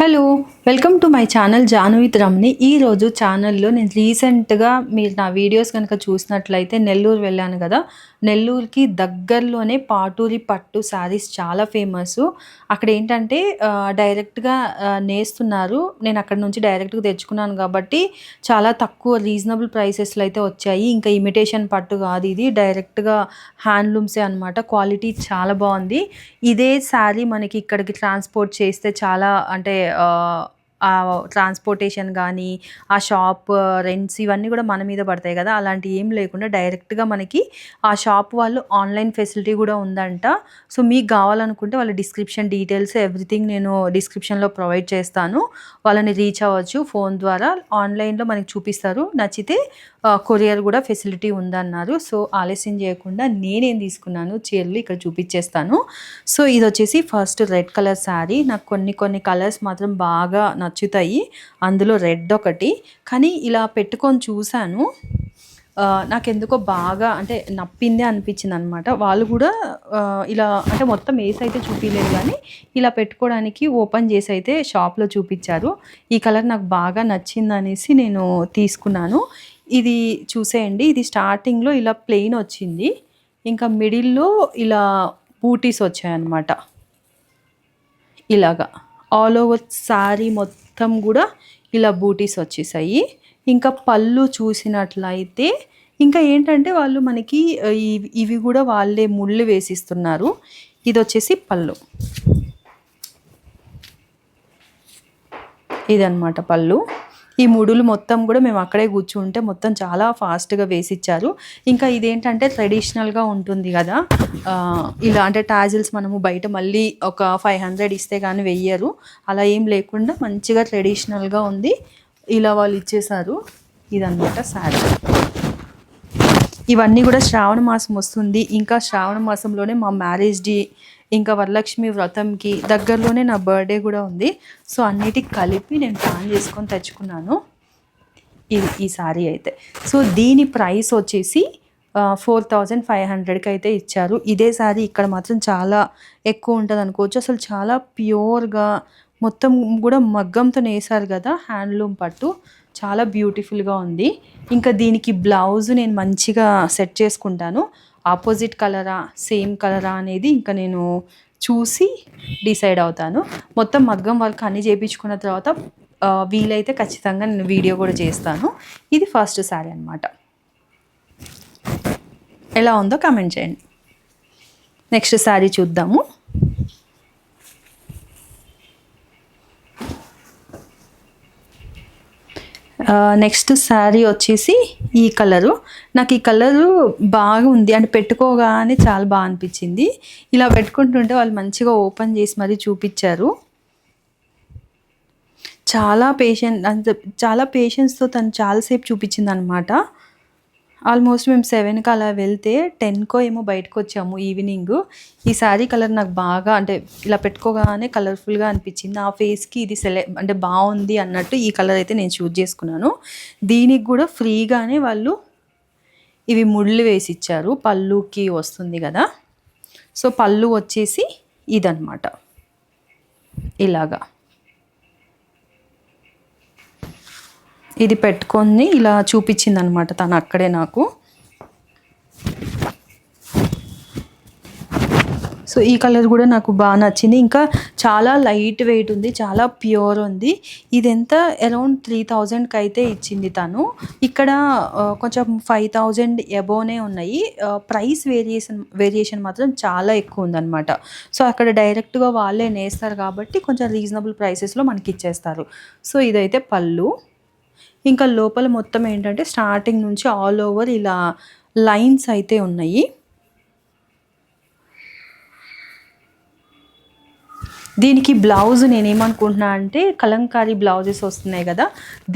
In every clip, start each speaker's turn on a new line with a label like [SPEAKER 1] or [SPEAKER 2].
[SPEAKER 1] Hello welcome to my channel Janu with Ramni ఈరోజు ఛానల్లో నేను రీసెంట్గా మీరు నా వీడియోస్ కనుక చూసినట్లయితే నెల్లూరు వెళ్ళాను కదా నెల్లూరుకి దగ్గరలోనే పాటూరి పట్టు శారీస్ చాలా ఫేమస్ అక్కడ ఏంటంటే డైరెక్ట్గా నేస్తున్నారు. నేను అక్కడ నుంచి డైరెక్ట్గా తెచ్చుకున్నాను కాబట్టి చాలా తక్కువ రీజనబుల్ ప్రైసెస్లో అయితే వచ్చాయి. ఇంకా ఇమిటేషన్ పట్టు కాదు ఇది. డైరెక్ట్గా హ్యాండ్లూమ్సే అనమాట క్వాలిటీ చాలా బాగుంది. ఇదే శారీ మనకి ఇక్కడికి ట్రాన్స్పోర్ట్ చేస్తే చాలా అంటే ట్రాన్స్పోర్టేషన్ కానీ ఆ షాప్ రెంట్స్ ఇవన్నీ కూడా మన మీద పడతాయి కదా. అలాంటి ఏం లేకుండా డైరెక్ట్గా మనకి ఆ షాప్ వాళ్ళు ఆన్లైన్ ఫెసిలిటీ కూడా ఉందంట. సో మీకు కావాలనుకుంటే వాళ్ళ డిస్క్రిప్షన్ డీటెయిల్స్ ఎవ్రీథింగ్ నేను డిస్క్రిప్షన్లో ప్రొవైడ్ చేస్తాను. వాళ్ళని రీచ్ అవ్వచ్చు ఫోన్ ద్వారా. ఆన్లైన్లో మనకి చూపిస్తారు. నచ్చితే కొరియర్ కూడా ఫెసిలిటీ ఉందన్నారు. సో ఆలస్యం చేయకుండా నేనేం తీసుకున్నాను? చీరలు ఇక్కడ చూపించేస్తాను. సో ఇది వచ్చేసి ఫస్ట్ రెడ్ కలర్ శారీ. నాకు కొన్ని కొన్ని కలర్స్ మాత్రం బాగా నచ్చుతాయి. అందులో రెడ్ ఒకటి. కానీ ఇలా పెట్టుకొని చూశాను. నాకెందుకో బాగా అంటే నప్పిందే అనిపించింది అనమాట వాళ్ళు కూడా ఇలా అంటే మొత్తం వేసి అయితే చూపించలేదు కానీ ఇలా పెట్టుకోవడానికి ఓపెన్ చేసి అయితే షాప్లో చూపించారు. ఈ కలర్ నాకు బాగా నచ్చింది అనేసి నేను తీసుకున్నాను. ఇది చూసేయండి. ఇది స్టార్టింగ్లో ఇలా ప్లెయిన్ వచ్చింది. ఇంకా మిడిల్లో ఇలా బూటీస్ వచ్చాయన్నమాట. ఇలాగా. ఆల్ ఓవర్ శారీ మొత్తం మొత్తం కూడా ఇలా బూటీస్ వచ్చేసాయి. ఇంకా పళ్ళు చూసినట్లయితే ఇంకా ఏంటంటే వాళ్ళు మనకి ఇవి ఇవి కూడా వాళ్ళే ముళ్ళు వేసిస్తున్నారు. ఇది వచ్చేసి పళ్ళు. ఇదన్నమాట పళ్ళు. ఈ ముడులు మొత్తం కూడా మేము అక్కడే కూర్చుంటే మొత్తం చాలా ఫాస్ట్గా వేసిచ్చారు. ఇంకా ఇదేంటంటే ట్రెడిషనల్గా ఉంటుంది కదా. ఇలా అంటే టాజిల్స్ మనము బయట మళ్ళీ ఒక ఫైవ్ హండ్రెడ్ ఇస్తే కానీ వెయ్యరు. అలా ఏం లేకుండా మంచిగా ట్రెడిషనల్గా ఉంది. ఇలా వాళ్ళు ఇచ్చేసారు. ఇదన్నమాట శారీ. ఇవన్నీ కూడా శ్రావణ మాసం వస్తుంది. ఇంకా శ్రావణ మాసంలోనే మా మ్యారేజ్ డే ఇంకా వరలక్ష్మి వ్రతంకి దగ్గరలోనే నా బర్త్డే కూడా ఉంది. సో అన్నిటికి కలిపి నేను ప్లాన్ చేసుకొని తెచ్చుకున్నాను. ఇది ఈ సారీ అయితే. సో దీని ప్రైస్ వచ్చేసి ఫోర్ థౌజండ్ ఫైవ్ హండ్రెడ్కి అయితే ఇచ్చారు. ఇదే సారీ ఇక్కడ మాత్రం చాలా ఎక్కువ ఉంటుంది అనుకోవచ్చు. అసలు చాలా ప్యూర్గా మొత్తం కూడా మగ్గంతో నేసారు కదా హ్యాండ్లూమ్ పట్టు. చాలా బ్యూటిఫుల్గా ఉంది. ఇంకా దీనికి బ్లౌజ్ నేను మంచిగా సెట్ చేసుకుంటాను. ఆపోజిట్ కలరా సేమ్ కలరా అనేది ఇంకా నేను చూసి డిసైడ్ అవుతాను. మొత్తం మగ్గం వర్క్ అన్నీ చేయించుకున్న తర్వాత వీలైతే ఖచ్చితంగా నేను వీడియో కూడా చేస్తాను. ఇది ఫస్ట్ శారీ అనమాట ఎలా ఉందో కామెంట్ చేయండి. నెక్స్ట్ శారీ చూద్దాము. నెక్స్ట్ శారీ వచ్చేసి ఈ కలరు. నాకు ఈ కలరు బాగా ఉంది అంటే పెట్టుకోగానే చాలా బాగా అనిపించింది. ఇలా పెట్టుకుంటుంటే వాళ్ళు మంచిగా ఓపెన్ చేసి మరీ చూపించారు. చాలా పేషెంట్ అంత చాలా పేషెన్స్తో తను చాలాసేపు చూపించింది అనమాట ఆల్మోస్ట్ మేము సెవెన్కి అలా వెళ్తే టెన్కో ఏమో బయటకు వచ్చాము ఈవినింగ్. ఈ శారీ కలర్ నాకు బాగా అంటే ఇలా పెట్టుకోగానే కలర్ఫుల్గా అనిపించింది. ఆ ఫేస్కి ఇది సెలె అంటే బాగుంది అన్నట్టు ఈ కలర్ అయితే నేను చూజ్ చేసుకున్నాను. దీనికి కూడా ఫ్రీగానే వాళ్ళు ఇవి ముళ్ళు వేసి ఇచ్చారు పళ్ళుకి వస్తుంది కదా. సో పళ్ళు వచ్చేసి ఇదనమాట ఇలాగా. ఇది పెట్టుకొని ఇలా చూపించింది అనమాట తను అక్కడే నాకు. సో ఈ కలర్ కూడా నాకు బాగా నచ్చింది. ఇంకా చాలా లైట్ వెయిట్ ఉంది చాలా ప్యూర్ ఉంది. ఇది ఎంత అరౌండ్ త్రీ థౌజండ్కి అయితే ఇచ్చింది తను. ఇక్కడ కొంచెం ఫైవ్ థౌజండ్ ఎబోనే ఉన్నాయి. ప్రైస్ వేరియేషన్ వేరియేషన్ మాత్రం చాలా ఎక్కువ ఉందన్నమాట సో అక్కడ డైరెక్ట్గా వాళ్ళే నేస్తారు కాబట్టి కొంచెం రీజనబుల్ ప్రైసెస్లో మనకి ఇచ్చేస్తారు. సో ఇదైతే పళ్ళు. ఇంకా లోపల మొత్తం ఏంటంటే స్టార్టింగ్ నుంచి ఆల్ ఓవర్ ఇలా లైన్స్ అయితే ఉన్నాయి. దీనికి బ్లౌజ్ నేనేమనుకుంటున్నా అంటే కలంకారీ బ్లౌజెస్ వస్తున్నాయి కదా.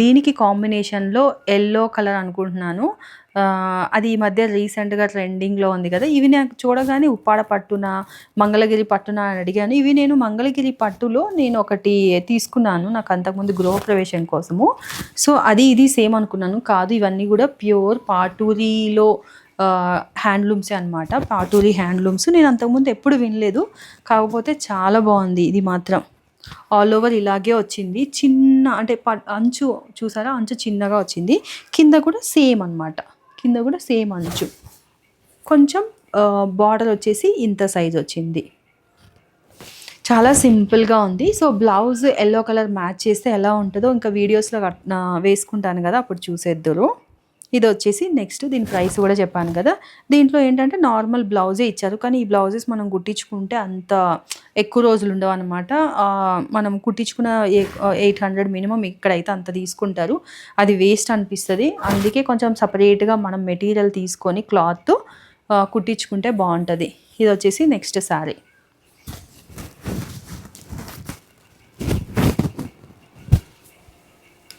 [SPEAKER 1] దీనికి కాంబినేషన్లో ఎల్లో కలర్ అనుకుంటున్నాను. అది ఈ మధ్య రీసెంట్గా ట్రెండింగ్లో ఉంది కదా. ఇవి నాకు చూడగానే ఉప్పాడ పట్టున మంగళగిరి పట్టున అని అడిగాను. ఇవి నేను మంగళగిరి పట్టులో నేను ఒకటి తీసుకున్నాను నాకు అంతకుముందు గృహప్రవేశం కోసము. సో అది ఇది సేమ్ అనుకున్నాను. కాదు ఇవన్నీ కూడా ప్యూర్ పాటూరిలో హ్యాండ్లూమ్సే అనమాట పాటూరి హ్యాండ్లూమ్స్ నేను అంతకుముందు ఎప్పుడు వినలేదు. కాకపోతే చాలా బాగుంది ఇది మాత్రం. ఆల్ ఓవర్ ఇలాగే వచ్చింది. చిన్న అంటే ప- అంచు చూసారా? అంచు చిన్నగా వచ్చింది. కింద కూడా సేమ్ అనమాట కింద కూడా సేమ్ అంచు. కొంచెం బార్డర్ వచ్చేసి ఇంత సైజ్ వచ్చింది. చాలా సింపుల్గా ఉంది. So blouse yellow colour match చేస్తే ఎలా ఉంటుందో ఇంకా వీడియోస్లో కట్- వేసుకుంటాను కదా అప్పుడు చూసేద్దరు. ఇది వచ్చేసి నెక్స్ట్ దీని ప్రైస్ కూడా చెప్పాను కదా. దీంట్లో ఏంటంటే నార్మల్ బ్లౌజే ఇచ్చారు. కానీ ఈ బ్లౌజెస్ మనం కుట్టించుకుంటే అంత ఎక్కువ రోజులు ఉండవు అనమాట మనం కుట్టించుకున్న ఎయిట్ హండ్రెడ్ మినిమం ఇక్కడైతే అంత తీసుకుంటారు. అది వేస్ట్ అనిపిస్తుంది. అందుకే కొంచెం సపరేట్గా మనం మెటీరియల్ తీసుకొని క్లాత్ కుట్టించుకుంటే బాగుంటుంది. ఇది వచ్చేసి next sari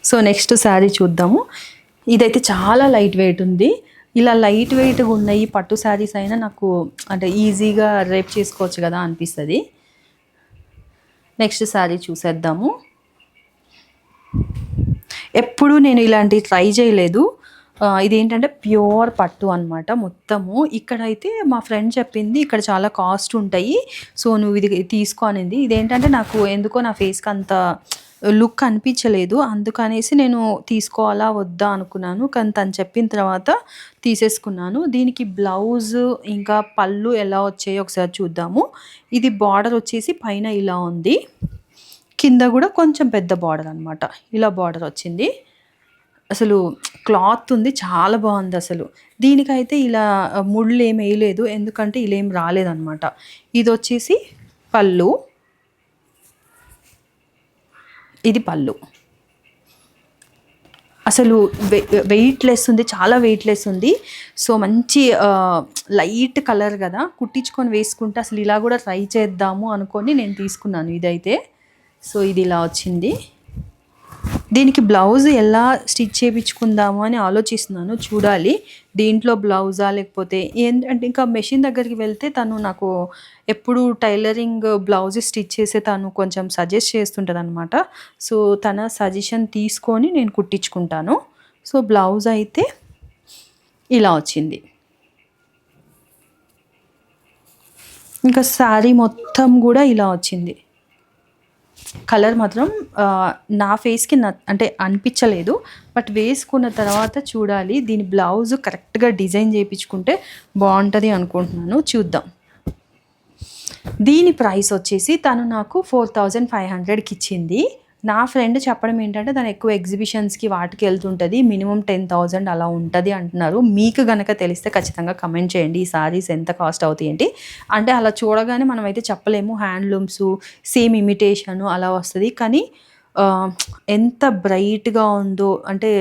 [SPEAKER 1] so next sari చూద్దాము. ఇదైతే చాలా లైట్ వెయిట్ ఉంది. ఇలా లైట్ వెయిట్గా ఉన్న ఈ పట్టు శారీస్ అయినా నాకు అంటే ఈజీగా రేప్ చేసుకోవచ్చు కదా అనిపిస్తుంది. నెక్స్ట్ శారీ చూసేద్దాము. ఎప్పుడు నేను ఇలాంటి ట్రై చేయలేదు. ఇదేంటంటే ప్యూర్ పట్టు అనమాట మొత్తము. ఇక్కడైతే మా ఫ్రెండ్ చెప్పింది ఇక్కడ చాలా కాస్ట్ ఉంటాయి. సో నువ్వు ఇది తీసుకో అనింది. ఇదేంటంటే నాకు ఎందుకో నా ఫేస్కి అంత లుక్ అనిపించలేదు. అందుకనేసి నేను తీసుకోవాలా వద్దా అనుకున్నాను. కానీ తను చెప్పిన తర్వాత తీసేసుకున్నాను. దీనికి బ్లౌజ్ ఇంకా పళ్ళు ఎలా వచ్చాయో ఒకసారి చూద్దాము. ఇది బార్డర్ వచ్చేసి పైన ఇలా ఉంది. కింద కూడా కొంచెం పెద్ద బార్డర్ అనమాట ఇలా బార్డర్ వచ్చింది. అసలు క్లాత్ ఉంది చాలా బాగుంది అసలు. దీనికైతే ఇలా ముళ్ళు ఏం వేయలేదు. ఎందుకంటే ఇలా ఏం రాలేదన్నమాట. ఇది వచ్చేసి పళ్ళు. ఇది పళ్ళు. అసలు వెయిట్ వెయిట్లెస్ ఉంది చాలా వెయిట్లెస్ ఉంది. సో మంచి లైట్ కలర్ కదా. కుట్టించుకొని వేసుకుంటే అసలు ఇలా కూడా ట్రై చేద్దాము అనుకొని నేను తీసుకున్నాను ఇదైతే. సో ఇది ఇలా వచ్చింది. దీనికి బ్లౌజ్ ఎలా స్టిచ్ చేయించుకుందాము అని ఆలోచిస్తున్నాను చూడాలి. దీంట్లో బ్లౌజా లేకపోతే ఏంటంటే ఇంకా మెషిన్ దగ్గరికి వెళ్తే తను నాకు ఎప్పుడు టైలరింగ్ బ్లౌజ్ స్టిచ్ చేసే తను కొంచెం సజెస్ట్ చేస్తుంటుంది అనమాట సో తన సజెషన్ తీసుకొని నేను కుట్టించుకుంటాను. సో బ్లౌజ్ అయితే ఇలా వచ్చింది. ఇంకా శారీ మొత్తం కూడా ఇలా వచ్చింది. కలర్ మాత్రం నా ఫేస్కి న అంటే అనిపించలేదు. బట్ వేసుకున్న తర్వాత చూడాలి. దీని బ్లౌజ్ కరెక్ట్గా డిజైన్ చేయించుకుంటే బాగుంటుంది అనుకుంటున్నాను. చూద్దాం. దీని ప్రైస్ వచ్చేసి తను నాకు ఫోర్ థౌజండ్ ఫైవ్ హండ్రెడ్కి ఇచ్చింది. నా ఫ్రెండ్ చెప్పడం ఏంటంటే తను ఎక్కువ ఎగ్జిబిషన్స్కి వాటికి వెళ్తుంటుంది. మినిమం టెన్ థౌజండ్ అలా ఉంటుంది అంటున్నారు. మీకు గనక తెలిస్తే ఖచ్చితంగా కమెంట్ చేయండి. ఈ సారీస్ ఎంత కాస్ట్ అవుతాయి ఏంటి? అంటే అలా చూడగానే మనం అయితే చెప్పలేము. హ్యాండ్లూమ్స్ సేమ్ ఇమిటేషన్ అలా వస్తుంది. కానీ ఎంత బ్రైట్గా ఉందో అంటే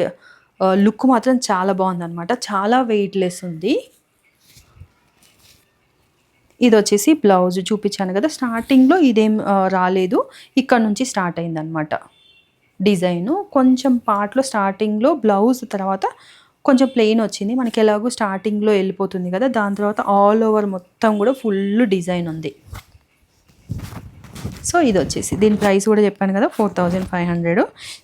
[SPEAKER 1] లుక్ మాత్రం చాలా బాగుందన్నమాట. చాలా వెయిట్లెస్ ఉంది. ఇది వచ్చేసి బ్లౌజ్ చూపించాను కదా స్టార్టింగ్లో ఇదేం రాలేదు. ఇక్కడ నుంచి స్టార్ట్ అయిందనమాట డిజైను. కొంచెం పార్ట్లో స్టార్టింగ్లో బ్లౌజ్ తర్వాత కొంచెం ప్లెయిన్ వచ్చింది. మనకి ఎలాగో స్టార్టింగ్లో వెళ్ళిపోతుంది కదా దాని తర్వాత ఆల్ ఓవర్ మొత్తం కూడా ఫుల్ డిజైన్ ఉంది. సో ఇది వచ్చేసి దీని ప్రైస్ కూడా చెప్పాను కదా four thousand five hundred.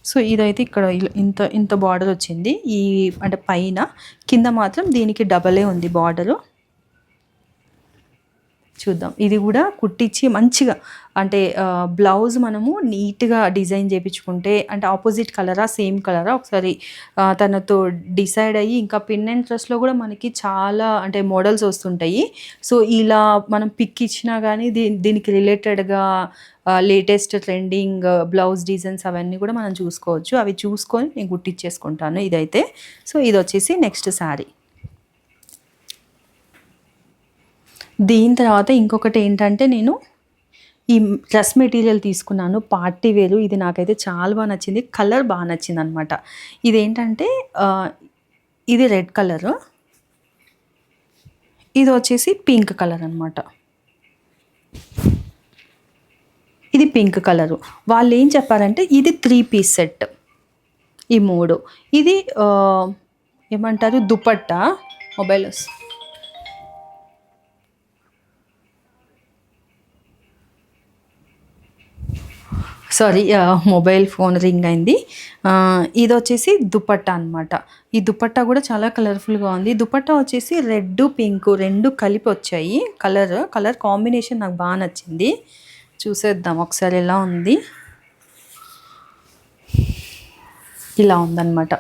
[SPEAKER 1] So ఇదైతే ఇక్కడ ఇంత ఇంత బార్డర్ వచ్చింది. ఈ అంటే పైన కింద మాత్రం దీనికి డబలే ఉంది బార్డరు. చూద్దాం. ఇది కూడా కుట్టించి మంచిగా అంటే బ్లౌజ్ మనము నీట్గా డిజైన్ చేయించుకుంటే అంటే ఆపోజిట్ కలరా సేమ్ కలరా ఒకసారి తనతో డిసైడ్ అయ్యి ఇంకా పిన్ అండ్ ట్రస్ట్లో కూడా మనకి చాలా అంటే మోడల్స్ వస్తుంటాయి. సో ఇలా మనం పిక్ ఇచ్చినా కానీ దీ దీనికి రిలేటెడ్గా లేటెస్ట్ ట్రెండింగ్ బ్లౌజ్ డిజైన్స్ అవన్నీ కూడా మనం చూసుకోవచ్చు. అవి చూసుకొని నేను గుట్టిచ్చేసుకుంటాను ఇదైతే. సో ఇది వచ్చేసి నెక్స్ట్ శారీ. దీని తర్వాత ఇంకొకటి ఏంటంటే నేను ఈ డ్రెస్ మెటీరియల్ తీసుకున్నాను పార్టీ వేరు. ఇది నాకైతే చాలా బాగా నచ్చింది. కలర్ బాగా నచ్చింది అనమాట ఇదేంటంటే ఇది రెడ్ కలర్. ఇది వచ్చేసి పింక్ కలర్ అనమాట. ఇది పింక్ కలరు. వాళ్ళు ఏం చెప్పారంటే ఇది త్రీ పీస్ సెట్. ఈ మూడు. ఇది ఏమంటారు? దుపట్టా మొబైల్ వస్తుంది సారీ మొబైల్ ఫోన్ రింగ్ అయింది. ఇది వచ్చేసి దుపట్టా అనమాట ఈ దుపట్టా కూడా చాలా కలర్ఫుల్గా ఉంది. దుపట్టా వచ్చేసి రెడ్ పింక్ రెండు కలిపి వచ్చాయి. కలర్ కలర్ కాంబినేషన్ నాకు బాగా నచ్చింది. చూసేద్దాం. ఒకసారి ఎలా ఉంది? ఇలా ఉందన్నమాట.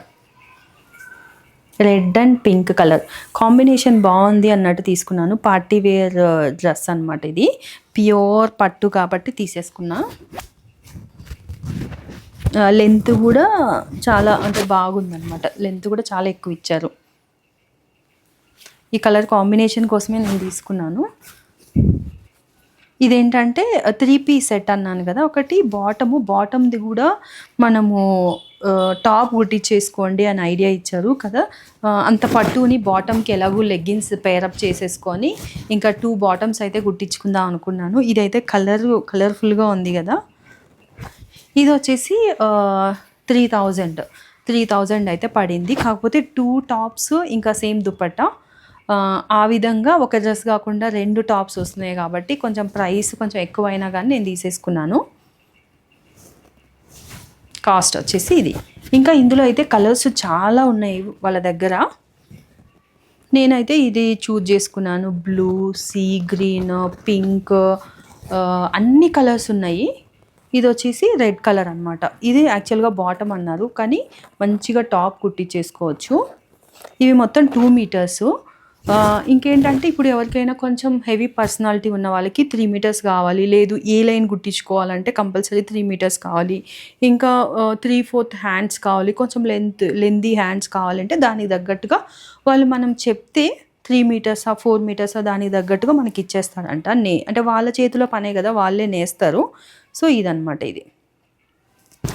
[SPEAKER 1] Red and pink colour combination బాగుంది అన్నట్టు తీసుకున్నాను. పార్టీ వేర్ డ్రెస్ అన్నమాట ఇది. ప్యూర్ పట్టు కాబట్టి తీసేసుకున్నా. లెంత్ కూడా చాలా అంటే బాగుందనమాట లెంత్ కూడా చాలా ఎక్కువ ఇచ్చారు. ఈ కలర్ కాంబినేషన్ కోసమే నేను తీసుకున్నాను. ఇదేంటంటే త్రీ పీస్ సెట్ అన్నాను కదా ఒకటి బాటము బాటమ్ది కూడా మనము టాప్ కుట్టించేసుకోండి అని ఐడియా ఇచ్చారు కదా. అంత పట్టుని బాటమ్కి ఎలాగూ లెగ్గిన్స్ పేరప్ చేసేసుకొని ఇంకా టూ బాటమ్స్ అయితే కుట్టించుకుందాం అనుకున్నాను. ఇదైతే కలర్ కలర్ఫుల్గా ఉంది కదా. ఇది వచ్చేసి త్రీ థౌజండ్ త్రీ థౌజండ్ అయితే పడింది. కాకపోతే టూ టాప్స్ ఇంకా సేమ్ దుపట్టా ఆ, ఆ విధంగా ఒక డ్రెస్ కాకుండా రెండు టాప్స్ వస్తున్నాయి కాబట్టి కొంచెం ప్రైస్ కొంచెం ఎక్కువైనా కానీ నేను తీసేసుకున్నాను. కాస్ట్ వచ్చేసి ఇది. ఇంకా ఇందులో అయితే కలర్స్ చాలా ఉన్నాయి వాళ్ళ దగ్గర. నేనైతే ఇది చూజ్ చేసుకున్నాను. బ్లూ సీ గ్రీన్ పింక్ అన్ని కలర్స్ ఉన్నాయి. ఇది వచ్చేసి రెడ్ కలర్ అన్నమాట. ఇది యాక్చువల్గా బాటమ్ అన్నారు. కానీ మంచిగా టాప్ కుట్టించేసుకోవచ్చు ఇవి మొత్తం టూ మీటర్స్. ఇంకేంటంటే ఇప్పుడు ఎవరికైనా కొంచెం హెవీ పర్సనాలిటీ ఉన్న వాళ్ళకి త్రీ మీటర్స్ కావాలి. లేదు ఏ లైన్ కుట్టించుకోవాలంటే కంపల్సరీ త్రీ మీటర్స్ కావాలి. ఇంకా త్రీ ఫోర్త్ హ్యాండ్స్ కావాలి. కొంచెం లెంత్ లెందీ హ్యాండ్స్ కావాలంటే దానికి తగ్గట్టుగా వాళ్ళు మనం చెప్తే త్రీ మీటర్సా ఫోర్ మీటర్సా దానికి తగ్గట్టుగా మనకి ఇచ్చేస్తారంట నే అంటే వాళ్ళ చేతిలో పనే కదా వాళ్ళే నేస్తారు. సో ఇదనమాట ఇది.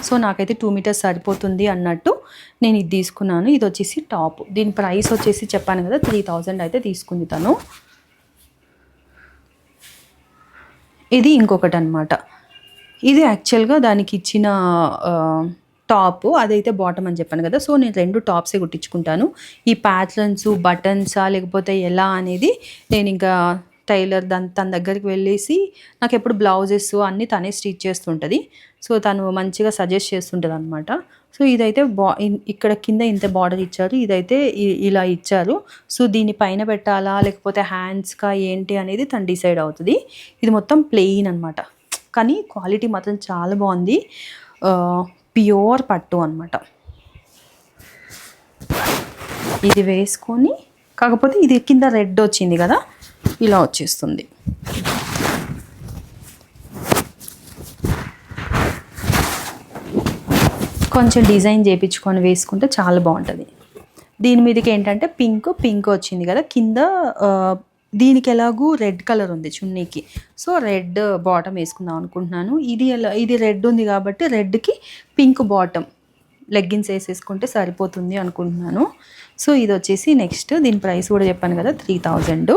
[SPEAKER 1] సో నాకైతే టూ మీటర్స్ సరిపోతుంది అన్నట్టు నేను ఇది తీసుకున్నాను. ఇది వచ్చేసి టాప్. దీని ప్రైస్ వచ్చేసి చెప్పాను కదా త్రీ థౌజండ్ అయితే తీసుకుంది తను. ఇది ఇంకొకటి అనమాట ఇది యాక్చువల్గా దానికి ఇచ్చిన టాప్ అదైతే బాటమ్ అని చెప్పాను కదా సో నేను రెండు టాప్సే కుట్టించుకుంటాను. ఈ ప్యాట్రన్స్ బటన్సా లేకపోతే ఎలా అనేది నేను ఇంకా టైలర్ దాని తన దగ్గరికి వెళ్ళేసి నాకు ఎప్పుడు బ్లౌజెస్ అన్నీ తనే స్టిచ్ చేస్తుంటుంది. సో తను మంచిగా సజెస్ట్ చేస్తుంటుంది అనమాట సో ఇదైతే బా ఇన్- ఇక్కడ కింద ఇంత బార్డర్ ఇచ్చారు. ఇదైతే ఇలా ఇచ్చారు. సో దీన్ని పైన పెట్టాలా లేకపోతే హ్యాండ్స్కా ఏంటి అనేది తను డిసైడ్ అవుతుంది. ఇది మొత్తం ప్లెయిన్ అనమాట కానీ క్వాలిటీ మాత్రం చాలా బాగుంది. ప్యూర్ పట్టు అనమాట ఇది వేసుకొని కాకపోతే ఇది కింద రెడ్ వచ్చింది కదా ఇలా వచ్చేస్తుంది. కొంచెం డిజైన్ చేయించుకొని వేసుకుంటే చాలా బాగుంటుంది. దీని మీదకి ఏంటంటే పింక్ పింక్ వచ్చింది కదా కింద దీనికి ఎలాగూ రెడ్ కలర్ ఉంది చున్నీకి. సో రెడ్ బాటమ్ వేసుకుందాం అనుకుంటున్నాను. ఇది ఎలా ఇది రెడ్ ఉంది కాబట్టి రెడ్కి పింక్ బాటమ్ లెగ్గిన్స్ వేసేసుకుంటే సరిపోతుంది అనుకుంటున్నాను. సో ఇది వచ్చేసి నెక్స్ట్ దీని ప్రైస్ కూడా చెప్పాను కదా త్రీ థౌజండ్.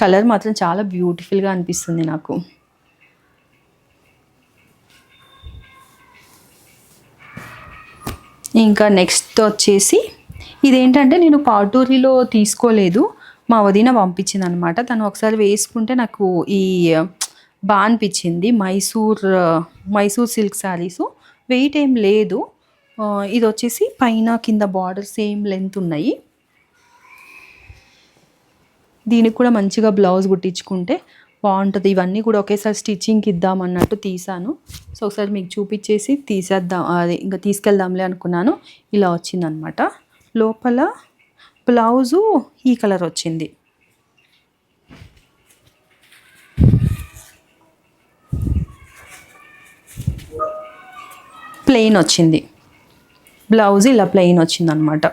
[SPEAKER 1] కలర్ మాత్రం చాలా బ్యూటిఫుల్గా అనిపిస్తుంది నాకు. ఇంకా నెక్స్ట్ వచ్చేసి ఇదేంటంటే నేను పాటూరిలో తీసుకోలేదు. మా వదిన పంపించింది అనమాట తను ఒకసారి వేసుకుంటే నాకు ఈ బాగా అనిపించింది. మైసూర్ మైసూర్ సిల్క్ శారీస్ వెయిట్ ఏం లేదు. ఇది వచ్చేసి పైన కింద బార్డర్ సేమ్ లెంత్ ఉన్నాయి. దీనికి కూడా మంచిగా బ్లౌజ్ కుట్టించుకుంటే బాగుంటుంది. ఇవన్నీ కూడా ఒకేసారి స్టిచ్చింగ్కి ఇద్దాం అన్నట్టు తీసాను. సో ఒకసారి మీకు చూపించేసి తీసేద్దాం. అది ఇంకా తీసుకెళ్దాంలే అనుకున్నాను. ఇలా వచ్చిందనమాట లోపల బ్లౌజు ఈ కలర్ వచ్చింది. ప్లెయిన్ వచ్చింది. బ్లౌజ్ ఇలా ప్లెయిన్ వచ్చింది అనమాట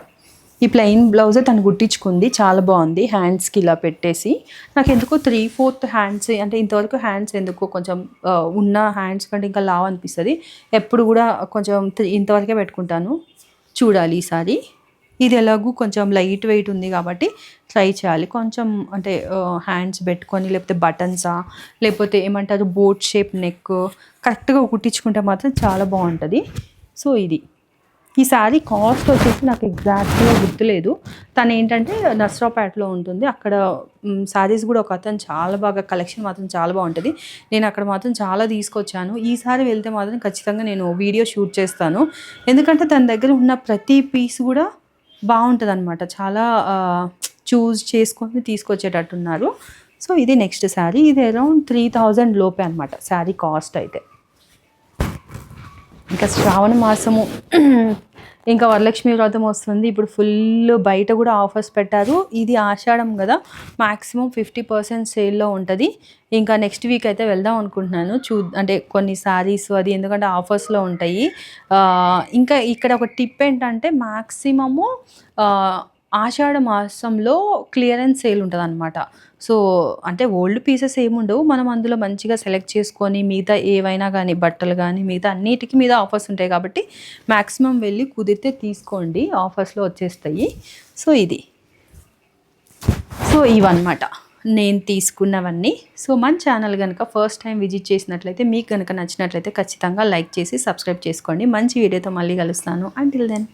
[SPEAKER 1] ఈ ప్లెయిన్ బ్లౌజే తను కుట్టించుకుంది. చాలా బాగుంది. హ్యాండ్స్కి ఇలా పెట్టేసి. నాకు ఎందుకో త్రీ ఫోర్త్ హ్యాండ్స్ అంటే ఇంతవరకు హ్యాండ్స్ ఎందుకో కొంచెం ఉన్న హ్యాండ్స్ కంటే ఇంకా లావ్ అనిపిస్తుంది. ఎప్పుడు కూడా కొంచెం త్రీ- ఇంతవరకే పెట్టుకుంటాను. చూడాలి ఈసారి. ఇది ఎలాగూ కొంచెం లైట్ వెయిట్ ఉంది కాబట్టి ట్రై చేయాలి. కొంచెం అంటే హ్యాండ్స్ పెట్టుకొని లేకపోతే బటన్సా లేకపోతే ఏమంటారు బోట్ షేప్ నెక్ కరెక్ట్గా కుట్టించుకుంటే మాత్రం చాలా బాగుంటుంది. సో ఇది. ఈ శారీ కాస్ట్ వచ్చేసి నాకు ఎగ్జాక్ట్గా గుర్తులేదు. తను ఏంటంటే నస్రాపేటలో ఉంటుంది. అక్కడ శారీస్ కూడా ఒక అతను చాలా బాగా కలెక్షన్ మాత్రం చాలా బాగుంటుంది. నేను అక్కడ మాత్రం చాలా తీసుకొచ్చాను. ఈసారి వెళ్తే మాత్రం ఖచ్చితంగా నేను వీడియో షూట్ చేస్తాను. ఎందుకంటే తన దగ్గర ఉన్న ప్రతి పీస్ కూడా బాగుంటుంది అనమాట చాలా చూజ్ చేసుకొని తీసుకొచ్చేటట్టున్నారు. సో ఇది నెక్స్ట్ శారీ. ఇది అరౌండ్ త్రీ థౌజండ్ లోపే అనమాట శారీ కాస్ట్ అయితే. ఇంకా శ్రావణ మాసము ఇంకా వరలక్ష్మి వ్రతం వస్తుంది. ఇప్పుడు ఫుల్ బయట కూడా ఆఫర్స్ పెట్టారు. ఇది ఆషాఢం కదా మ్యాక్సిమం ఫిఫ్టీ పర్సెంట్ సేల్లో ఉంటుంది. ఇంకా నెక్స్ట్ వీక్ అయితే వెళ్దాం అనుకుంటున్నాను. చూ అంటే కొన్ని శారీస్ అది ఎందుకంటే ఆఫర్స్లో ఉంటాయి. ఇంకా ఇక్కడ ఒక టిప్ ఏంటంటే మ్యాక్సిమము ఆషాఢ మాసంలో క్లియరెన్స్ సేల్ ఉంటుంది అనమాట సో అంటే ఓల్డ్ పీసెస్ ఏముండవు. మనం అందులో మంచిగా సెలెక్ట్ చేసుకొని మిగతా ఏవైనా కానీ బట్టలు కానీ మిగతా అన్నిటికీ మీద ఆఫర్స్ ఉంటాయి కాబట్టి మ్యాక్సిమం వెళ్ళి కుదిరితే తీసుకోండి. ఆఫర్స్లో వచ్చేస్తాయి. సో ఇది. సో ఇవన్నమాట. నేను తీసుకున్నవన్నీ. సో మన ఛానల్ కనుక ఫస్ట్ టైం విజిట్ చేసినట్లయితే మీకు కనుక నచ్చినట్లయితే ఖచ్చితంగా లైక్ చేసి సబ్స్క్రైబ్ చేసుకోండి. మంచి వీడియోతో మళ్ళీ కలుస్తాను. Until then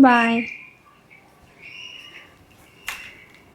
[SPEAKER 1] bye